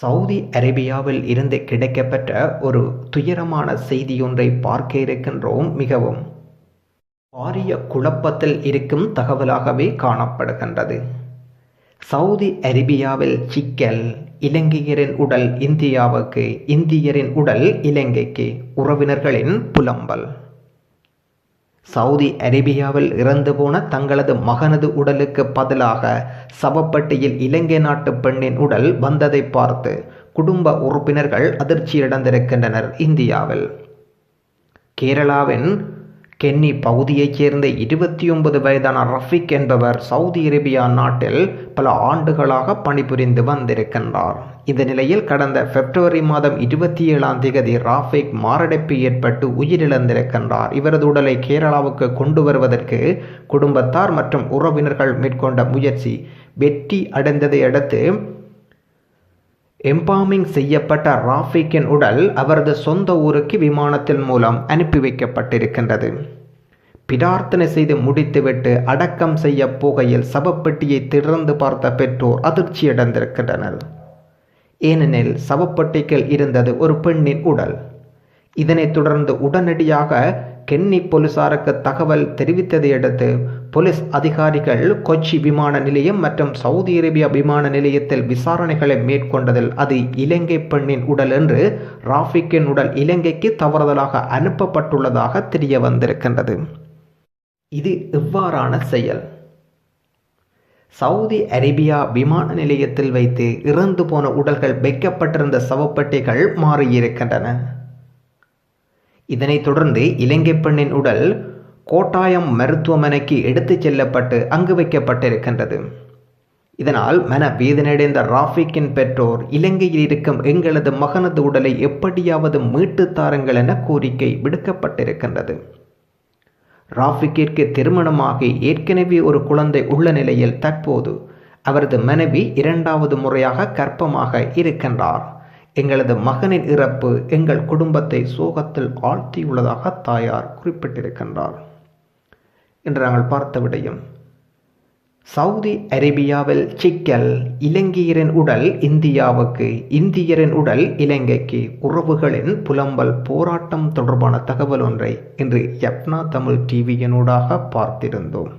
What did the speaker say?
Saudi அரேபியாவில் இருந்து கிடைக்கப்பெற்ற ஒரு துயரமான செய்தியொன்றை பார்க்க இருக்கின்றோம் மிகவும். பாரிய குழப்பத்தில் இருக்கும் தகவலாகவே காணப்படுகின்றது. சவுதி அரேபியாவில் சிக்கல் இலங்கையரின் உடல் இந்தியாவுக்கு இந்தியரின் உடல் இலங்கைக்கு உறவினர்களின் புலம்பல். சவுதி அரேபியாவில் இறந்து போன தங்களது மகனது உடலுக்கு பதிலாக சவப்பட்டியில் இலங்கை நாட்டு பெண்ணின் உடல் வந்ததை பார்த்து குடும்ப உறுப்பினர்கள் அதிர்ச்சியடைந்திருக்கின்றனர் இந்தியாவில். கேரளாவின் கென்னி பகுதியைச் சேர்ந்த இருபத்தி ஒன்பது வயதான ரஃபிக் என்பவர் சவுதி அரேபியா நாட்டில் பல ஆண்டுகளாக பணிபுரிந்து வந்திருக்கின்றார். இந்த நிலையில் கடந்த பிப்ரவரி மாதம் இருபத்தி ஏழாம் தேதி ராஃபிக் மாரடைப்பு ஏற்பட்டு உயிரிழந்திருக்கின்றார். இவரது உடலை கேரளாவுக்கு கொண்டு வருவதற்கு குடும்பத்தார் மற்றும் உறவினர்கள் மேற்கொண்ட முயற்சி வெற்றி அடைந்ததை அடுத்து எம்பாமிங் செய்யப்பட்ட ராஃபிக்கின் உடல் அவரது சொந்த ஊருக்கு விமானத்தின் மூலம் அனுப்பி வைக்கப்பட்டிருக்கின்றது. பிரார்த்தனை செய்து முடித்துவிட்டு அடக்கம் செய்ய போகையில் சவப்பெட்டியை திறந்து பார்த்த பெற்றோர் அதிர்ச்சியடைந்திருக்கின்றனர். ஏனெனில் சவப்பட்டிக்கில் இருந்தது ஒரு பெண்ணின் உடல். இதனைத் தொடர்ந்து உடனடியாக கென்னி போலீசாருக்கு தகவல் தெரிவித்ததையடுத்து போலீஸ் அதிகாரிகள் கொச்சி விமான நிலையம் மற்றும் சவுதி அரேபியா விமான நிலையத்தில் விசாரணைகளை மேற்கொண்டதில் அது இலங்கை பெண்ணின் உடல் என்று ராஃபிக்கின் உடல் இலங்கைக்கு தவறுதலாக அனுப்பப்பட்டுள்ளதாக தெரிய வந்திருக்கின்றது இது எவ்வாறான செயல்? சவுதி அரேபியா விமான நிலையத்தில் வைத்து இறந்து போன உடல்கள் வைக்கப்பட்டிருந்த சவப்பெட்டிகள் மாறியிருக்கின்றன. இதனைத் தொடர்ந்து இலங்கை பெண்ணின் உடல் கோட்டாயம் மருத்துவமனைக்கு எடுத்துச் செல்லப்பட்டு அங்கு வைக்கப்பட்டிருக்கின்றது. இதனால் மன வேதனையடைந்த ராஃபிக்கின் பெற்றோர் இலங்கையில் இருக்கும் எங்களது மகனது உடலை எப்படியாவது மீட்டு தாருங்கள் என கோரிக்கை விடுக்கப்பட்டிருக்கின்றது. ராஃபிக்கிற்கு திருமணமாகி ஏற்கனவே ஒரு குழந்தை உள்ள நிலையில் தற்போது அவரது மனைவி இரண்டாவது முறையாக கர்ப்பமாக இருக்கின்றார். எங்களது மகனின் இறப்பு எங்கள் குடும்பத்தை சோகத்தில் ஆழ்த்தியுள்ளதாக தாயார் குறிப்பிட்டிருக்கின்றார். என்று நாங்கள் பார்த்த விடயம் சவுதி அரேபியாவில் சிக்கல் இலங்கையரின் உடல் இந்தியாவுக்கு இந்தியரின் உடல் இலங்கைக்கு உறவுகளின் புலம்பல் போராட்டம் தொடர்பான தகவல் ஒன்றை இன்று யப்னா தமிழ் டிவியினூடாக பார்த்திருந்தோம்.